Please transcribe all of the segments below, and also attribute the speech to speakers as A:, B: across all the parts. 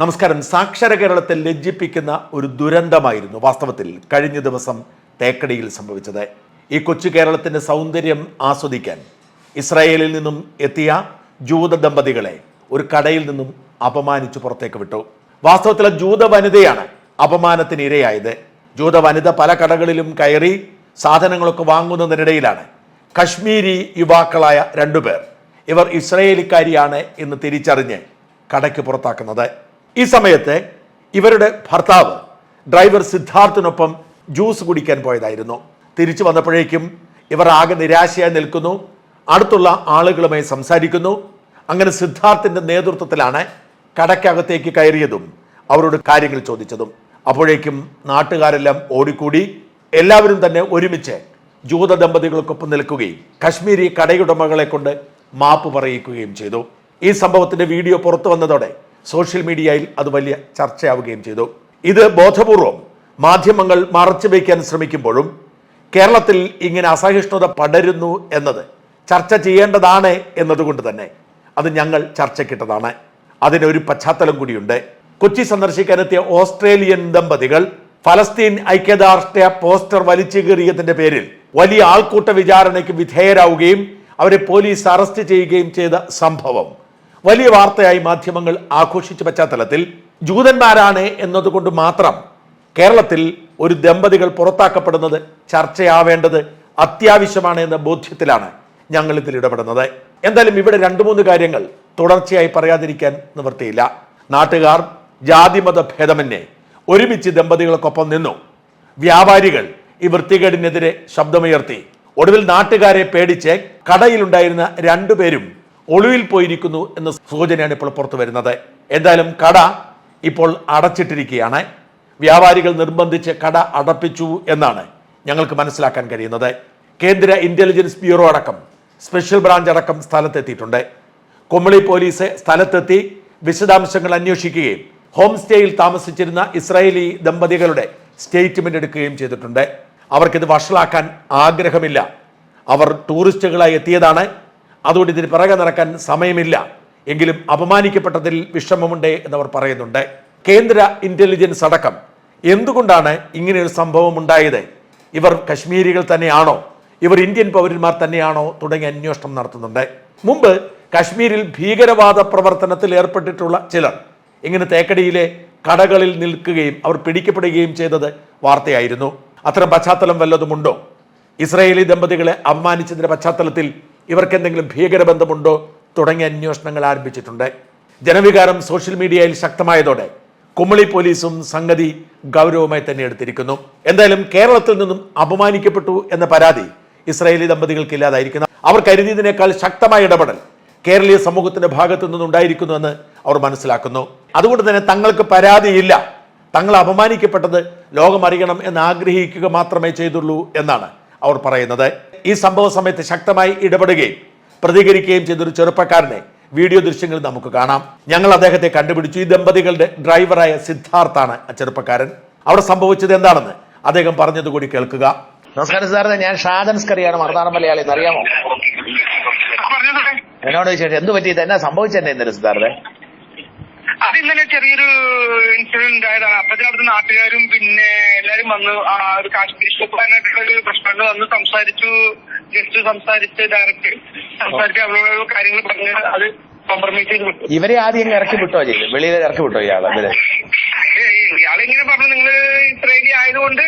A: നമസ്കാരം. സാക്ഷര കേരളത്തെ ലജ്ജിപ്പിക്കുന്ന ഒരു ദുരന്തമായിരുന്നു വാസ്തവത്തിൽ കഴിഞ്ഞ ദിവസം തേക്കടിയിൽ സംഭവിച്ചത്. ഈ കൊച്ചു കേരളത്തിന്റെ സൗന്ദര്യം ആസ്വദിക്കാൻ ഇസ്രായേലിൽ നിന്നും എത്തിയ ജൂത ദമ്പതികളെ ഒരു കടയിൽ നിന്നും അപമാനിച്ച് പുറത്തേക്ക് വിട്ടു. വാസ്തവത്തിൽ ജൂത വനിതയാണ് അപമാനത്തിന് ഇരയായത്. ജൂത വനിത പല കടകളിലും കയറി സാധനങ്ങളൊക്കെ വാങ്ങുന്നതിനിടയിലാണ് കശ്മീരി യുവാക്കളായ രണ്ടുപേർ. ഇവർ ഇസ്രയേലിക്കാരിയാണ് എന്ന് തിരിച്ചറിഞ്ഞ് കടയ്ക്ക് പുറത്താക്കുന്നത്. ഈ സമയത്ത് ഇവരുടെ ഭർത്താവ് ഡ്രൈവർ സിദ്ധാർത്ഥിനൊപ്പം ജ്യൂസ് കുടിക്കാൻ പോയതായിരുന്നു. തിരിച്ചു വന്നപ്പോഴേക്കും ഇവർ ആകെ നിരാശയായി നിൽക്കുന്നു. അടുത്തുള്ള ആളുകളുമായി സംസാരിക്കുന്നു. അങ്ങനെ സിദ്ധാർത്ഥിന്റെ നേതൃത്വത്തിലാണ് കടയ്ക്കകത്തേക്ക് കയറിയതും അവരോട് കാര്യങ്ങൾ ചോദിച്ചതും. അപ്പോഴേക്കും നാട്ടുകാരെല്ലാം ഓടിക്കൂടി. എല്ലാവരും തന്നെ ഒരുമിച്ച് ജൂത ദമ്പതികൾക്കൊപ്പം നിൽക്കുകയും കശ്മീരി കടയുടമകളെ കൊണ്ട് മാപ്പ് പറയിക്കുകയും ചെയ്തു. ഈ സംഭവത്തിന്റെ വീഡിയോ പുറത്തു വന്നതോടെ സോഷ്യൽ മീഡിയയിൽ അത് വലിയ ചർച്ചയാവുകയും ചെയ്തു. ഇത് ബോധപൂർവം മാധ്യമങ്ങൾ മറച്ചു വയ്ക്കാൻ ശ്രമിക്കുമ്പോഴും കേരളത്തിൽ ഇങ്ങനെ അസഹിഷ്ണുത പടരുന്നു എന്നത് ചർച്ച ചെയ്യേണ്ടതാണ് എന്നതുകൊണ്ട് തന്നെ അത് ഞങ്ങൾ ചർച്ചയ്ക്കിട്ടതാണ്. അതിനൊരു പശ്ചാത്തലം കൂടിയുണ്ട്. കൊച്ചി സന്ദർശിക്കാനെത്തിയ ഓസ്ട്രേലിയൻ ദമ്പതികൾ ഫലസ്തീൻ ഐക്യദാർഷ്ട്ര പോസ്റ്റർ വലിച്ചു കീറിയതിന്റെ പേരിൽ വലിയ ആൾക്കൂട്ട വിചാരണയ്ക്ക് വിധേയരാവുകയും അവരെ പോലീസ് അറസ്റ്റ് ചെയ്യുകയും ചെയ്ത സംഭവം. വലിയ വാർത്തയായി മാധ്യമങ്ങൾ ആഘോഷിച്ച പശ്ചാത്തലത്തിൽ ജൂതന്മാരാണ് എന്നതുകൊണ്ട് മാത്രം കേരളത്തിൽ ഒരു ദമ്പതികൾ പുറത്താക്കപ്പെടുന്നത് ചർച്ചയാവേണ്ടത് അത്യാവശ്യമാണ് എന്ന ബോധ്യത്തിലാണ് ഞങ്ങൾ ഇതിൽ ഇടപെടുന്നത്. എന്തായാലും ഇവിടെ രണ്ട് മൂന്ന് കാര്യങ്ങൾ തുടർച്ചയായി പറയാതിരിക്കാൻ നിവൃത്തിയില്ല. നാട്ടുകാർ ജാതിമത ഭേദമന്യേ ഒരുമിച്ച് ദമ്പതികൾക്കൊപ്പം നിന്നു. വ്യാപാരികൾ ഈ വൃത്തികേടിനെതിരെ ശബ്ദമുയർത്തി. ഒടുവിൽ നാട്ടുകാരെ പേടിച്ച് കടയിലുണ്ടായിരുന്ന രണ്ടുപേരും ഒളിവിൽ പോയിരിക്കുന്നു എന്ന സൂചനയാണ് ഇപ്പോൾ പുറത്തു വരുന്നത്. എന്തായാലും കട ഇപ്പോൾ അടച്ചിട്ടിരിക്കുകയാണ്. വ്യാപാരികൾ നിർബന്ധിച്ച് കട അടപ്പിച്ചു എന്നാണ് ഞങ്ങൾക്ക് മനസ്സിലാക്കാൻ കഴിയുന്നത്. കേന്ദ്ര ഇന്റലിജൻസ് ബ്യൂറോ അടക്കം സ്പെഷ്യൽ ബ്രാഞ്ച് അടക്കം സ്ഥലത്തെത്തിയിട്ടുണ്ട്. കുമളി പോലീസ് സ്ഥലത്തെത്തി വിശദാംശങ്ങൾ അന്വേഷിക്കുകയും ഹോം സ്റ്റേയിൽ താമസിച്ചിരുന്ന ഇസ്രായേലി ദമ്പതികളുടെ സ്റ്റേറ്റ്മെന്റ് എടുക്കുകയും ചെയ്തിട്ടുണ്ട്. അവർക്കിത് വഷളാക്കാൻ ആഗ്രഹമില്ല. അവർ ടൂറിസ്റ്റുകളായി എത്തിയതാണ്. അതുകൊണ്ട് ഇതിന് പിറകെ നടക്കാൻ സമയമില്ല. എങ്കിലും അപമാനിക്കപ്പെട്ടതിൽ വിഷമമുണ്ട് എന്നവർ പറയുന്നുണ്ട്. കേന്ദ്ര ഇന്റലിജൻസ് അടക്കം എന്തുകൊണ്ടാണ് ഇങ്ങനെ ഒരു സംഭവം ഉണ്ടായത്? ഇവർ കശ്മീരികൾ തന്നെയാണോ? ഇവർ ഇന്ത്യൻ പൗരന്മാർ തന്നെയാണോ? തുടങ്ങിയ അന്വേഷണം നടത്തുന്നുണ്ട്. മുമ്പ് കശ്മീരിൽ ഭീകരവാദ പ്രവർത്തനത്തിൽ ഏർപ്പെട്ടിട്ടുള്ള ചിലർ ഇങ്ങനെ തേക്കടിയിലെ കടകളിൽ നിൽക്കുകയും അവർ പിടിക്കപ്പെടുകയും ചെയ്തത് വാർത്തയായിരുന്നു. അത്തരം പശ്ചാത്തലം വല്ലതുമുണ്ടോ? ഇസ്രയേലി ദമ്പതികളെ അപമാനിച്ചതിന്റെ പശ്ചാത്തലത്തിൽ ഇവർക്ക് എന്തെങ്കിലും ഭീകരബന്ധമുണ്ടോ? തുടങ്ങിയ അന്വേഷണങ്ങൾ ആരംഭിച്ചിട്ടുണ്ട്. ജനവികാരം സോഷ്യൽ മീഡിയയിൽ ശക്തമായതോടെ കുമളി പോലീസും സംഗതി ഗൗരവമായി തന്നെ എടുത്തിരിക്കുന്നു. എന്തായാലും കേരളത്തിൽ നിന്നും അപമാനിക്കപ്പെട്ടു എന്ന പരാതി ഇസ്രായേലി ദമ്പതികൾക്ക് ഇല്ലാതായിരിക്കുന്നു. അവർ കരുതിയതിനേക്കാൾ ശക്തമായ ഇടപെടൽ കേരളീയ സമൂഹത്തിന്റെ ഭാഗത്തു നിന്നുണ്ടായിരിക്കുന്നുവെന്ന് അവർ മനസ്സിലാക്കുന്നു. അതുകൊണ്ട് തന്നെ തങ്ങൾക്ക് പരാതിയില്ല. തങ്ങൾ അപമാനിക്കപ്പെട്ടത് ലോകം അറിയണം എന്ന് ആഗ്രഹിക്കുക മാത്രമേ ചെയ്തുള്ളൂ എന്നാണ് അവർ പറയുന്നത്. ഈ സംഭവ സമയത്ത് ശക്തമായി ഇടപെടുകയും പ്രതികരിക്കുകയും ചെയ്തൊരു ചെറുപ്പക്കാരനെ വീഡിയോ ദൃശ്യങ്ങൾ നമുക്ക് കാണാം. ഞങ്ങൾ അദ്ദേഹത്തെ കണ്ടുപിടിച്ചു. ഈ ദമ്പതികളുടെ ഡ്രൈവറായ സിദ്ധാർത്ഥാണ് ആ ചെറുപ്പക്കാരൻ. അവിടെ സംഭവിച്ചത് എന്താണെന്ന് അദ്ദേഹം പറഞ്ഞത് കൂടി കേൾക്കുക.
B: നമസ്കാരം സാറിന് ഞാൻ ഷാജൻ സ്കറിയാണ് മറുനാടൻ മലയാളി. എന്ന് അറിയാമോ?
C: പറഞ്ഞു സാറേ
B: എന്നോട് വിശേഷം എന്ത് പറ്റിയത്? എന്നാ സംഭവിച്ചെന്നെ ഇന്നലെ സിദ്ധാർത്ഥെ?
C: അത് ഇന്നലെ ചെറിയൊരു ഇൻസിഡന്റ് ഉണ്ടായതാണ് അപ്പത്തിനടുത്ത് അവിടുത്തെ നാട്ടുകാരും പിന്നെ എല്ലാരും വന്ന് ആ ഒരു കാശ്മീർ സ്റ്റോപ്പാനായിട്ടുള്ള ഒരു പ്രശ്നങ്ങൾ വന്ന് സംസാരിച്ചു. ജസ്റ്റ് സംസാരിച്ച് ഡയറക്റ്റ് സംസാരിച്ച് അവരോട് കാര്യങ്ങൾ പറഞ്ഞ് അത് കോംപ്രമൈസ് ചെയ്ത് വിട്ടു.
B: ഇവരെ ആദ്യം ഇറക്കി വിട്ടോ ചെയ്തു? വെളിയിൽ ഇറക്കി വിട്ടോ ഇയാൾ
C: ഏയ് ഇയാളിങ്ങനെ പറഞ്ഞു നിങ്ങൾ ഇസ്രയേലി ആയതുകൊണ്ട്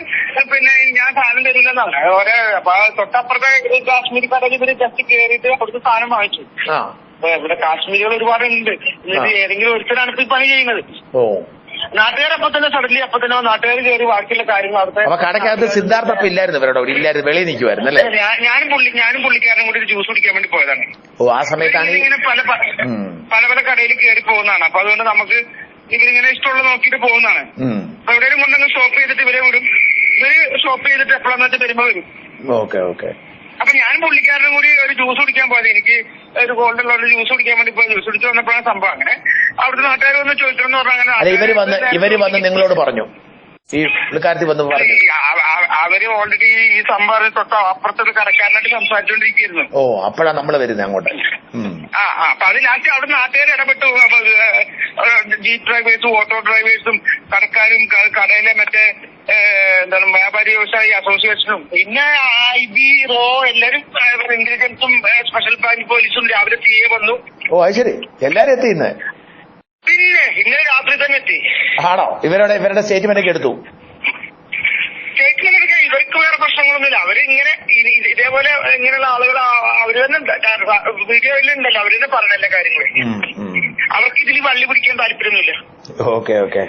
C: പിന്നെ ഞാൻ സാധനം തരില്ലെന്നാണ് ഓരോ തൊട്ടപ്പുറത്തെ കാശ്മീർ കടയിൽ ഇവർ ജസ്റ്റ് കയറിയിട്ട് അവിടുത്തെ സാധനം വാങ്ങിച്ചു.
B: ആ.
C: അപ്പൊ ഇവിടെ കാശ്മീരികൾ ഒരുപാടുണ്ട്. എന്നിട്ട് ഏതെങ്കിലും ഒരുത്തരാണ് ഇപ്പൊ ഈ പണി ചെയ്യുന്നത്.
B: ഓ.
C: നാട്ടുകാർ അപ്പൊ തന്നെ സഡൻലി അപ്പൊ തന്നെ നാട്ടുകാർ കയറി ബാക്കിയുള്ള കാര്യങ്ങൾ അവിടുത്തെ
B: അപ്പൊ കടക്കകത്ത് സിദ്ധാർത്ഥ അപ്പൊ ഇല്ലായിരുന്നു ഇവരുടെ? ഇല്ലായിരുന്നു. വെളിയിൽ നിൽക്കുമായിരുന്നു അല്ലേ?
C: ഞാനും പുള്ളി ഞാനും പുള്ളിക്കാരനും കൂടി ഒരു ജ്യൂസ് കുടിക്കാൻ വേണ്ടി പോയതാണ്.
B: ഓ ആ സമയത്താണ്
C: ഇങ്ങനെ പല പല പല കടയിൽ കയറി പോകുന്നതാണ്. അപ്പൊ അതുകൊണ്ട് നമുക്ക് ഇവരിങ്ങനെ ഇഷ്ടമുള്ള നോക്കിയിട്ട് പോകുന്നതാണ്. അപ്പൊ എവിടെയും കൊണ്ടങ്ങ് ഷോപ്പ് ചെയ്തിട്ട് ഇവരെ വിടും. ഇവർ ഷോപ്പ് ചെയ്തിട്ട് എപ്പോഴാന്ന് വെച്ചാൽ വരുമ്പോ വരും.
B: Okay okay.
C: അപ്പൊ ഞാനും പുള്ളിക്കാരനും കൂടി ഒരു ജ്യൂസ് കുടിക്കാൻ പോയത്. എനിക്ക് ഒരു ഗോൾഡുള്ള ഒരു ജ്യൂസ് കുടിക്കാൻ വേണ്ടി പോയി. ജ്യൂസ് കുടിച്ചു വന്നപ്പോഴാണ് സംഭവം അങ്ങനെ. അവിടുത്തെ നാട്ടുകാർ വന്ന് ചോദിക്കണം എന്ന് പറഞ്ഞാൽ അങ്ങനെ
B: ഇവർ വന്ന് ഇവർ വന്ന് നിങ്ങളോട് പറഞ്ഞു. ഈ പുള്ളിക്കാരത്തി വന്ന് പറഞ്ഞു.
C: അവർ ഓൾറെഡി ഈ സംഭവം തൊട്ട് അപ്പുറത്തൊരു കടക്കാരനായിട്ട് സംസാരിച്ചോണ്ടിരിക്കുന്നു
B: ഓ അപ്പോഴാ നമ്മൾ വരുന്നത് അങ്ങോട്ട്.
C: ആ ആ അപ്പൊ ലാസ്റ്റ് അവിടെ നാട്ടുകാർ ഇടപെട്ടു. ജീപ്പ് ഡ്രൈവേഴ്സും ഓട്ടോ ഡ്രൈവേഴ്സും കടക്കാരും കടയിലെ മറ്റേ എന്താണ് വ്യാപാരി വ്യവസായി അസോസിയേഷനും പിന്നെ ഐ ബി റോ എല്ലാരും ഇന്റലിജൻസും സ്പെഷ്യൽ ബ്രാഞ്ച് പോലീസും രാവിലെ തീയെ വന്നു.
B: ഓ അത് ശരി. എല്ലാരും എത്തി ഇന്ന്?
C: പിന്നെ ഇന്നലെ രാത്രി തന്നെ എത്തി.
B: ആണോ? ഇവരുടെ ഇവരുടെ സ്റ്റേറ്റ്മെന്റ് ഒക്കെ എടുത്തു.
C: സ്റ്റേറ്റ്മെന്റ് എടുക്കാൻ ഇവർക്ക് വേറെ പ്രശ്നങ്ങളൊന്നുമില്ല. അവരിങ്ങനെ ഇതേപോലെ ഇങ്ങനെയുള്ള ആളുകൾ അവർ തന്നെ വീഡിയോയിൽ ഉണ്ടല്ലോ. അവർ തന്നെ പറഞ്ഞ എല്ലാ കാര്യങ്ങളും. അവർക്ക് ഇതിൽ വള്ളി പിടിക്കാൻ താല്പര്യമൊന്നുമില്ല.
B: Okay okay.